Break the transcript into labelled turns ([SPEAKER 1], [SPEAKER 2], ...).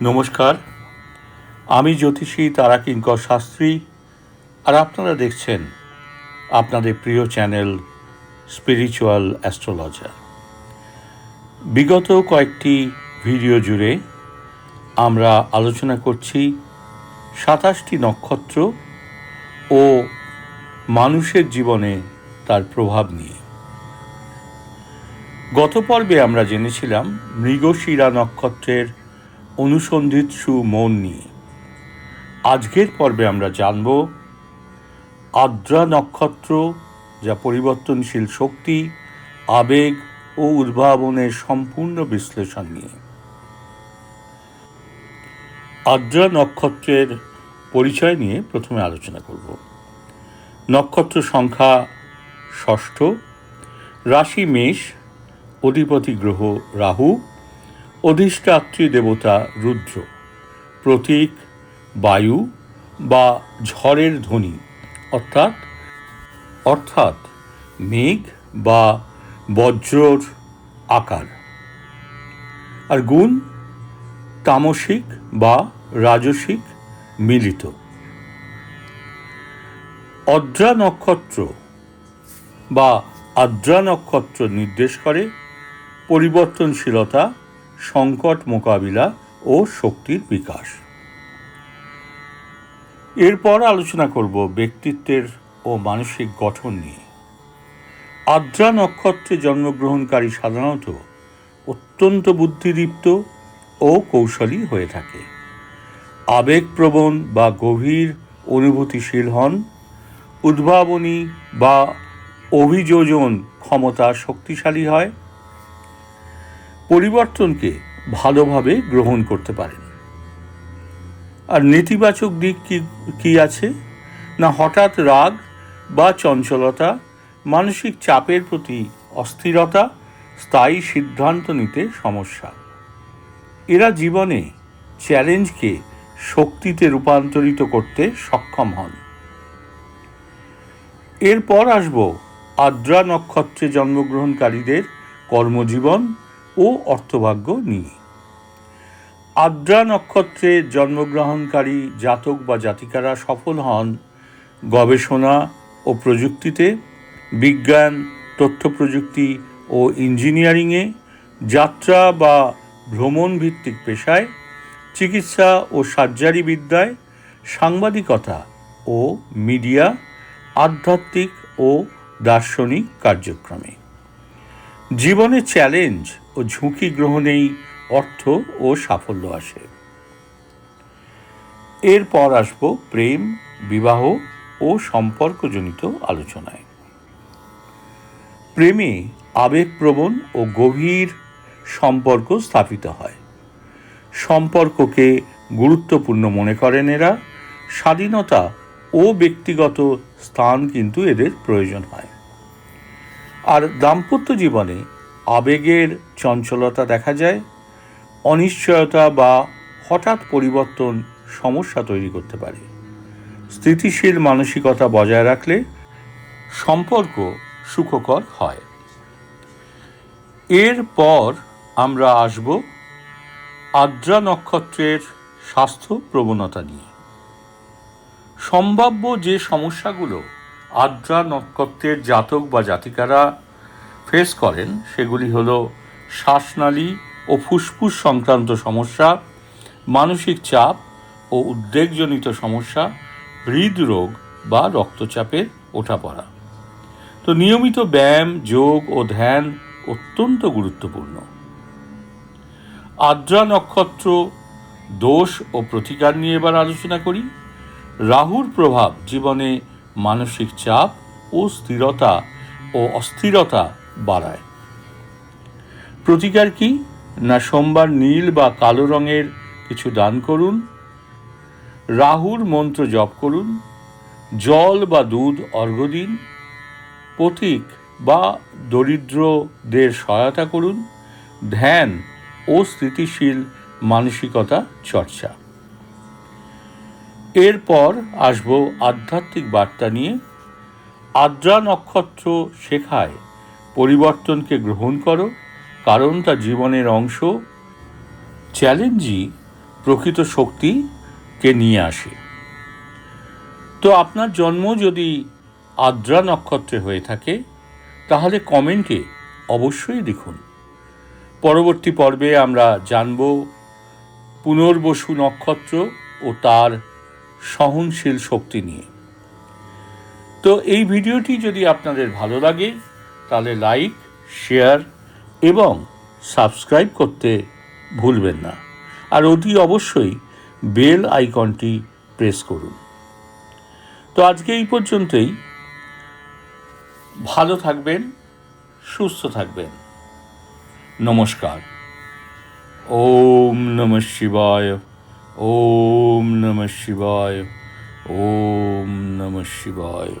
[SPEAKER 1] নমস্কার। আমি জ্যোতিষী তারাকিঙ্কর শাস্ত্রী, আর আপনারা দেখছেন আপনাদের প্রিয় চ্যানেল স্পিরিচুয়াল অ্যাস্ট্রোলজার বিগত কয়েকটি ভিডিও জুড়ে আমরা আলোচনা করছি সাতাশটি নক্ষত্র ও মানুষের জীবনে তার প্রভাব নিয়ে। গত পর্বে আমরা জেনেছিলাম মৃগশিরা নক্ষত্রের অনুসন্ধিৎসু মন নিয়ে। আজকের পর্বে আমরা জানব আদ্রা নক্ষত্র, যা পরিবর্তনশীল শক্তি, আবেগ ও উদ্ভাবনের সম্পূর্ণ বিশ্লেষণ নিয়ে। আদ্রা নক্ষত্রের পরিচয় নিয়ে প্রথমে আলোচনা করব। নক্ষত্র সংখ্যা ষষ্ঠ, রাশি মেষ, অধিপতি গ্রহ রাহু অধিষ্ঠাত্রী দেবতা রুদ্র, প্রতীক, বায়ু বা ঝড়ের ধ্বনি, অর্থাৎ অর্থাৎ মেঘ বা বজ্রর আকার। আর গুণ তামসিক বা রাজসিক মিলিত। অদ্রা নক্ষত্র বা আদ্রা নক্ষত্র নির্দেশ করে পরিবর্তনশীলতা সংকট মোকাবিলা ও শক্তির বিকাশ। এরপর আলোচনা করব ব্যক্তিত্বের ও মানসিক গঠন নিয়ে। আদ্রা নক্ষত্রে জন্মগ্রহণকারী সাধারণত অত্যন্ত বুদ্ধিদীপ্ত ও কৌশলী হয়ে থাকে। আবেগপ্রবণ বা গভীর অনুভূতিশীল হন, উদ্ভাবনী বা অভিযোজন ক্ষমতা শক্তিশালী হয় পরিবর্তনকে ভালোভাবে গ্রহণ করতে পারেন। আর নেতিবাচক দিক কি কি আছে? না হঠাৎ রাগ বা চঞ্চলতা, মানসিক চাপের প্রতি অস্থিরতা, স্থায়ী সিদ্ধান্ত নিতে সমস্যা। এরা জীবনে চ্যালেঞ্জকে শক্তিতে রূপান্তরিত করতে সক্ষম হন। এরপর আসব আদ্রা নক্ষত্রে জন্মগ্রহণকারীদের কর্মজীবন ও অর্থভাগ্য নিয়ে। আদ্রা নক্ষত্রে জন্মগ্রহণকারী জাতক বা জাতিকারা সফল হন গবেষণা ও প্রযুক্তিতে, বিজ্ঞান, তথ্য প্রযুক্তি ও ইঞ্জিনিয়ারিংয়ে, যাত্রা বা ভ্রমণ ভিত্তিক পেশায়, চিকিৎসা ও সার্জারি বিদ্যায় সাংবাদিকতা ও মিডিয়া, আধ্যাত্মিক ও দার্শনিক কার্যক্রমে। জীবনে চ্যালেঞ্জ ও ঝুঁকি গ্রহণেই অর্থ ও সাফল্য আসে। এরপর আসব প্রেম, বিবাহ ও সম্পর্কজনিত আলোচনায়। প্রেমে আবেগপ্রবণ ও গভীর সম্পর্ক স্থাপিত হয়। সম্পর্ককে গুরুত্বপূর্ণ মনে করেন এরা। স্বাধীনতা ও ব্যক্তিগত স্থান কিন্তু এদের প্রয়োজন হয়। আর দাম্পত্য জীবনে আবেগের চঞ্চলতা দেখা যায়, অনিশ্চয়তা বা হঠাৎ পরিবর্তন সমস্যা তৈরি করতে পারে। স্থিতিশীল মানসিকতা বজায় রাখলে সম্পর্ক সুখকর হয়। এরপর আমরা আসব আদ্রা নক্ষত্রের স্বাস্থ্য প্রবণতা নিয়ে। সম্ভাব্য যে সমস্যাগুলো আদ্রা নক্ষত্রের জাতক বা জাতিকারা ফেস করেন, সেগুলি হল শ্বাসনালী ও ফুসফুস সংক্রান্ত সমস্যা, মানসিক চাপ ও উদ্বেগজনিত সমস্যা, হৃদরোগ বা রক্তচাপের ওঠাপড়া। তো নিয়মিত ব্যায়াম, যোগ ও ধ্যান অত্যন্ত গুরুত্বপূর্ণ। আদ্রা নক্ষত্র দোষ ও প্রতিকার নিয়ে এবার আলোচনা করি। রাহুর প্রভাব জীবনে মানসিক চাপ ও স্থিরতা ও অস্থিরতা বাড়ায়। প্রতিকার কি? না সোমবার নীল বা কালো রঙের কিছু দান করুন? রাহুর মন্ত্র জপ করুন? জল বা দুধ অর্ঘ্য দিন? পথিক বা দরিদ্রদের সহায়তা করুন? ধ্যান ও স্থিতিশীল মানসিকতা চর্চা। এরপর আসব আধ্যাত্মিক বার্তা নিয়ে। আদ্রা নক্ষত্র শেখায় পরিবর্তনকে গ্রহণ করো, কারণ তা জীবনের অংশ। চ্যালেঞ্জই প্রকৃত শক্তিকে নিয়ে আসে। তো আপনার জন্ম যদি আদ্রা নক্ষত্রে হয়ে থাকে, তাহলে কমেন্টে অবশ্যই লিখুন। পরবর্তী পর্বে আমরা জানব পুনর্বসু নক্ষত্র ও তার সহনশীল শক্তি নিয়ে। তো এই ভিডিওটি যদি আপনাদের ভালো লাগে তাহলে লাইক শেয়ার এবং সাবস্ক্রাইব করতে ভুলবেন না। আর অতি অবশ্যই বেল আইকনটি প্রেস করুন। তো আজকে এই পর্যন্তই। ভালো থাকবেন, সুস্থ থাকবেন। নমস্কার। ওম নম শিবায়, ওম নম শিবায়, ওম নম শিবায়।